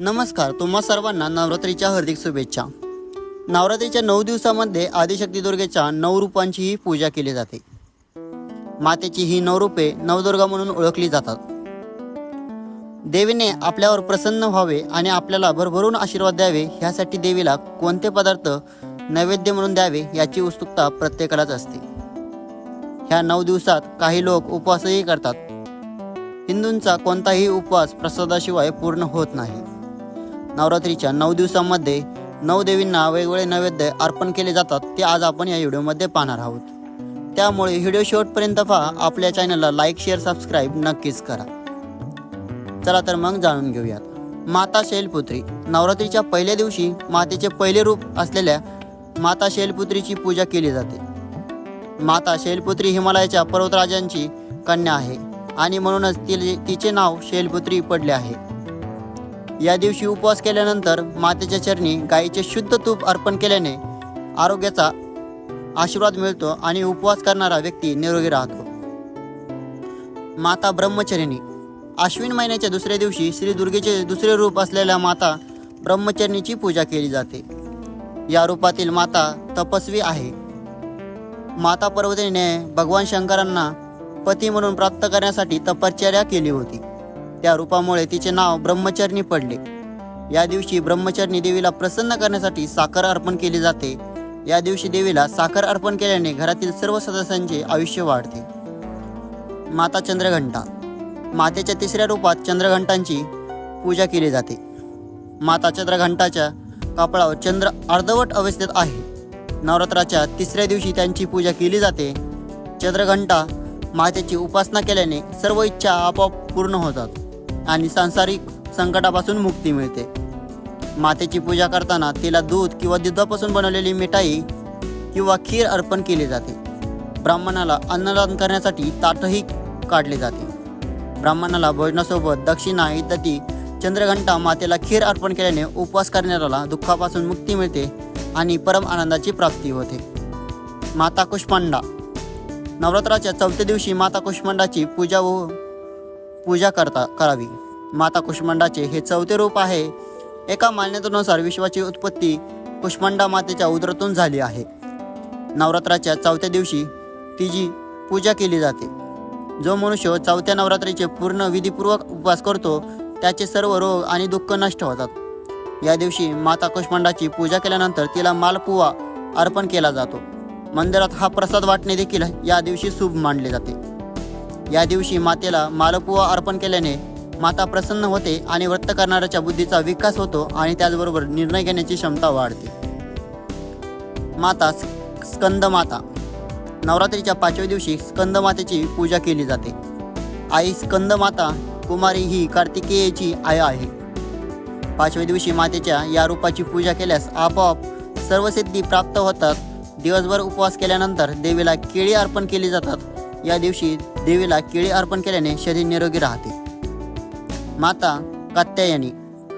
नमस्कार तुम्हा सर्वांना नवरात्रीच्या हार्दिक शुभेच्छा. नवरात्रीच्या नऊ दिवसामध्ये आदिशक्ती दुर्गेच्या नऊ रूपांचीही पूजा केली जाते. मातेची ही नऊ रूपे नवदुर्गा म्हणून ओळखली जातात. देवीने आपल्यावर प्रसन्न व्हावे आणि आपल्याला भरभरून आशीर्वाद द्यावे ह्यासाठी देवीला कोणते पदार्थ नैवेद्य म्हणून द्यावे याची उत्सुकता प्रत्येकालाच असते. ह्या नऊ दिवसात काही लोक उपवासही करतात. हिंदूंचा कोणताही उपवास प्रसादाशिवाय पूर्ण होत नाही. नवरात्रीच्या नऊ दिवसांमध्ये नऊ देवींना वेगवेगळे नैवेद्य अर्पण केले जातात ते आज आपण या व्हिडिओमध्ये पाहणार आहोत. त्यामुळे व्हिडिओ शेवटपर्यंत पहा आपल्या चॅनलला लाईक शेअर सबस्क्राईब नक्कीच करा. चला तर मग जाणून घेऊयात. माता शैलपुत्री. नवरात्रीच्या पहिल्या दिवशी मातेचे पहिले रूप असलेल्या माता शैलपुत्रीची पूजा केली जाते. माता शैलपुत्री हिमालयाच्या पर्वतराजांची कन्या आहे आणि म्हणूनच तिले तिचे नाव शैलपुत्री पडले आहे. या दिवशी उपवास केल्यानंतर मातेच्या चरणी गाईचे शुद्ध तूप अर्पण केल्याने आरोग्याचा आशीर्वाद मिळतो आणि उपवास करणारा व्यक्ती निरोगी राहतो. माता ब्रह्मचरिणी. आश्विन महिन्याच्या दुसऱ्या दिवशी श्री दुर्गेचे दुसरे रूप असलेल्या माता ब्रह्मचरणीची पूजा केली जाते. या रूपातील माता तपस्वी आहे. माता पर्वतीने भगवान शंकरांना पती म्हणून प्राप्त करण्यासाठी तपश्चर्या केली होती. त्या रूपामुळे तिचे नाव ब्रह्मचरणी पडले. या दिवशी ब्रह्मचरणी देवीला प्रसन्न करण्यासाठी साखर अर्पण केली जाते. या दिवशी देवीला साखर अर्पण केल्याने घरातील सर्व सदस्यांचे आयुष्य वाढते. माता चंद्रघंटा. मातेच्या तिसऱ्या रूपात चंद्रघंटांची पूजा केली जाते. माता चंद्रघंटाच्या कापडावर चंद्र अर्धवट अवस्थेत आहे. नवरात्राच्या तिसऱ्या दिवशी त्यांची पूजा केली जाते. चंद्रघंटा मातेची उपासना केल्याने सर्व इच्छा आपोआप पूर्ण होतात. आणि सांसारिक संकटापासून मुक्ती मिळते. मातेची पूजा करताना तिला दूध किंवा दुधापासून बनवलेली मिठाई किंवा खीर अर्पण केली जाते. ब्राह्मणाला अन्नदान करण्यासाठी ताटही काढले जाते. ब्राह्मणाला भोजनासोबत दक्षिणा इत्यादी चंद्रघंटा मातेला खीर अर्पण केल्याने उपवास करणाऱ्याला दुःखापासून मुक्ती मिळते आणि परम आनंदाची प्राप्ती होते. माता कुष्मांडा. नवरात्राच्या चौथ्या दिवशी माता कुष्मांडाची पूजा व पूजा करता करावी. माता कुष्मांडाचे हे चौथे रूप आहे. एका मान्यतेनुसार विश्वाची उत्पत्ती कुष्मांडा मातेच्या उदरातून झाली आहे. नवरात्राच्या चौथ्या दिवशी तिची पूजा केली जाते. जो मनुष्य चौथ्या नवरात्रीचे पूर्ण विधीपूर्वक उपवास करतो त्याचे सर्व रोग आणि दुःख नष्ट होतात. या दिवशी माता कुष्मांडाची पूजा केल्यानंतर तिला मालपुवा अर्पण केला जातो. मंदिरात हा प्रसाद वाटणे देखील या दिवशी शुभ मानले जाते. या दिवशी मातेला मालपुवा अर्पण केल्याने माता प्रसन्न होते आणि व्रत करणाऱ्याच्या बुद्धीचा विकास होतो आणि त्याचबरोबर निर्णय घेण्याची क्षमता वाढते. माता स्कंद माता नवरात्रीच्या पाचव्या दिवशी स्कंद मातेची पूजा केली जाते. आई स्कंद माता कुमारी ही कार्तिकेयची आई आहे. पाचव्या दिवशी मातेच्या या रूपाची पूजा केल्यास आपोआप सर्व सिद्धी प्राप्त होतात. दिवसभर उपवास केल्यानंतर देवीला केळी अर्पण केली जातात. या दिवशी देवीला केळी अर्पण केल्याने शरीर निरोगी राहते. माता कात्यायनी.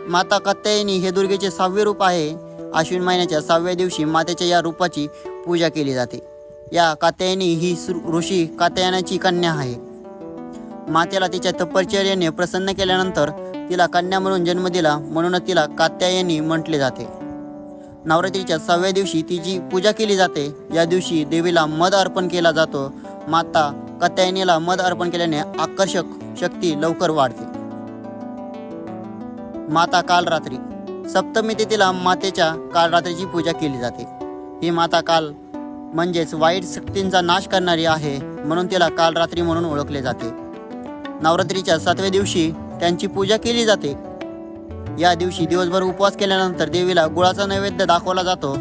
माता कात्यायनी हे दुर्गेचे सहावे रूप आहे. आश्विन महिन्याच्या सहाव्या दिवशी मातेच्या या रूपाची पूजा केली जाते. या कात्यायनी ही ऋषी कात्यायनाची कन्या आहे. मातेला तिच्या तपश्चर्याने प्रसन्न केल्यानंतर तिला कन्या म्हणून जन्म दिला म्हणून तिला कात्यायनी म्हटले जाते. नवरात्रीच्या सहाव्या दिवशी तिची पूजा केली जाते. या दिवशी देवीला मध अर्पण केला जातो. माता कात्यायनीला मध अर्पण केल्याने आकर्षक शक्ती लवकर वाढते. माता कालरात्री. सप्तमी तिथीला मातेच्या कालरात्रीची पूजा केली जाते. ही माता काल म्हणजेच वाईट शक्तींचा नाश करणारी आहे म्हणून तिला कालरात्री म्हणून ओळखले जाते. नवरात्रीच्या सातव्या दिवशी त्यांची पूजा केली जाते. या दिवशी दिवसभर उपवास केल्यानंतर देवीला गुळाचा नैवेद्य दाखवला जातो.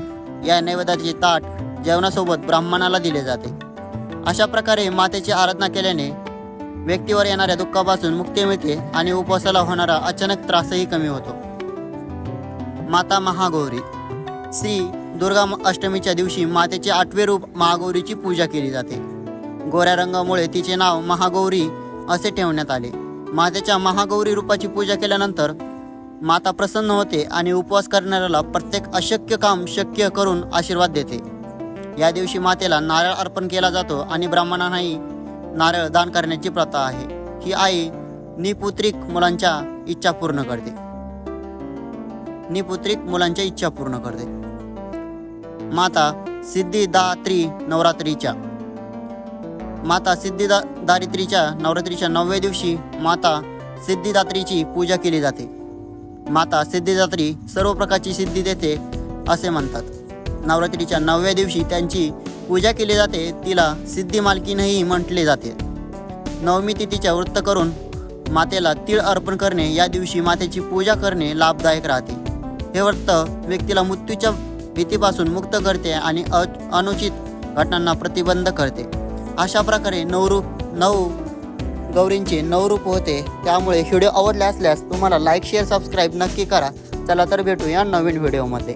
या नैवेद्याचे ताट जेवणासोबत ब्राह्मणाला दिले जाते. अशा प्रकारे मातेची आराधना केल्याने व्यक्तीवर येणाऱ्या दुःखापासून मुक्ती मिळते आणि उपवासाला होणारा अचानक त्रासही कमी होतो. माता महागौरी. श्री दुर्गा अष्टमीच्या दिवशी मातेचे आठवे रूप महागौरीची पूजा केली जाते. गोऱ्या रंगामुळे तिचे नाव महागौरी असे ठेवण्यात आले. मातेच्या महागौरी रूपाची पूजा केल्यानंतर माता प्रसन्न होते आणि उपवास करणाऱ्याला प्रत्येक अशक्य काम शक्य करून आशीर्वाद देते. या दिवशी मातेला नारळ अर्पण केला जातो आणि ब्राह्मणांनाही नारळ दान करण्याची प्रथा आहे. ही आई निपुत्रिक मुलांच्या इच्छा पूर्ण करते. निपुत्रिक मुलांच्या इच्छा पूर्ण करते. माता सिद्धिदात्री नवरात्रीच्या माता सिद्धिदा दारित्रीच्या नवरात्रीच्या नवव्या दिवशी माता सिद्धिदात्रीची पूजा केली जाते. माता सिद्धिदात्री सर्व प्रकारची सिद्धी देते असे म्हणतात. नवरात्रीच्या नवव्या दिवशी त्यांची पूजा केली जाते. तिला सिद्धी मालकीनही म्हटले जाते. नवमी तिथीच्या वृत्त करून मातेला तीळ अर्पण करणे या दिवशी मातेची पूजा करणे लाभदायक राहते. हे व्रत व्यक्तीला मृत्यूच्या भीतीपासून मुक्त करते आणि अ अनुचित घटनांना प्रतिबंध करते. अशा प्रकारे नवरूप नऊ गौरींचे नवरूप होते. त्यामुळे व्हिडिओ आवडले असल्यास तुम्हाला लाईक शेअर सबस्क्राईब नक्की करा. चला तर भेटू या नवीन व्हिडिओमध्ये.